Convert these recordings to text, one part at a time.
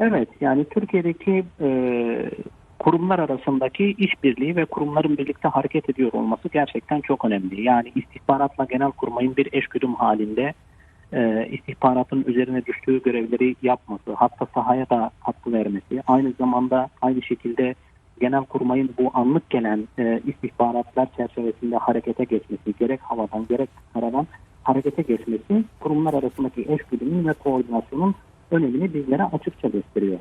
Evet, yani Türkiye'deki e, kurumlar arasındaki işbirliği ve kurumların birlikte hareket ediyor olması gerçekten çok önemli. Yani istihbaratla genel kurmayın bir eşgüdüm halinde e, istihbaratın üzerine düştüğü görevleri yapması, hatta sahaya da katkı vermesi, aynı zamanda aynı şekilde genel kurmayın bu anlık gelen e, istihbaratlar çerçevesinde harekete geçmesi, gerek havadan gerek karadan harekete geçmesi kurumlar arasındaki eşgüdümün ve koordinasyonun önemini bizlere açıkça gösteriyor.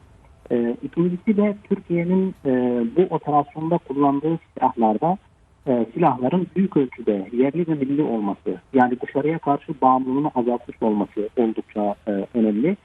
Ee, ikincisi de Türkiye'nin e, bu operasyonda kullandığı silahlarda e, silahların büyük ölçüde yerli ve milli olması, yani dışarıya karşı bağımlılığını azaltmış olması oldukça e, önemli.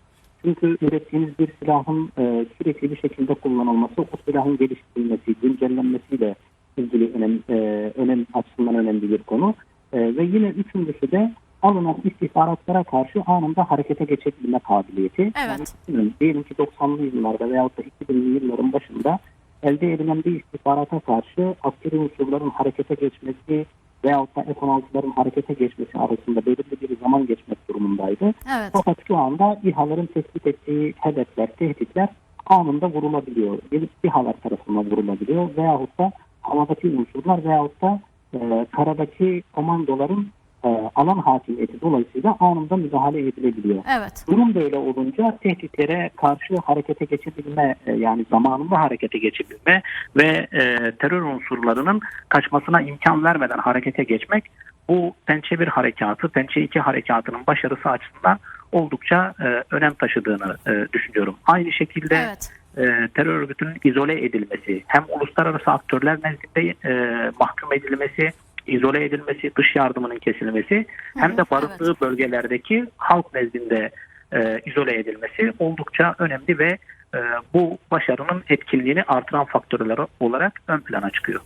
Çünkü ürettiğiniz bir silahın e, sürekli bir şekilde kullanılması, o silahın geliştirilmesi, güncellenmesiyle ilgili önem, e, önem açısından önemli bir konu. E, ve yine üçüncüsü de alınan istihbaratlara karşı anında harekete geçebilme kabiliyeti. Evet. Yani diyelim ki 90'lı yıllarda veyahut da 2000'li yılların başında elde edilen bir istihbarata karşı askeri unsurların harekete geçmesi veyahut da F-16'ların harekete geçmesi arasında belirli bir zaman geçmek durumundaydı. Evet. Fakat şu anda İHA'ların tespit ettiği hedefler, tehditler anında vurulabiliyor. Gelip İHA'lar tarafından vurulabiliyor veyahut da havadaki unsurlar veyahut da e, karadaki komandoların e, alan hakimiyeti dolayısıyla anında müdahale edilebiliyor. Evet. Durum böyle olunca tehditlere karşı harekete geçebilme e, yani zamanında harekete geçebilme ve e, terör unsurlarının kaçmasına imkan vermeden harekete geçmek bu Pençe 1 harekatı, Pençe 2 harekatının başarısı açısından oldukça e, önem taşıdığını e, düşünüyorum. Aynı şekilde Evet. e, terör örgütünün izole edilmesi, hem uluslararası aktörler nezdinde e, mahkum edilmesi, izole edilmesi, dış yardımının kesilmesi, hem de barındığı bölgelerdeki halk nezdinde e, izole edilmesi oldukça önemli ve e, bu başarının etkinliğini artıran faktörler olarak ön plana çıkıyor.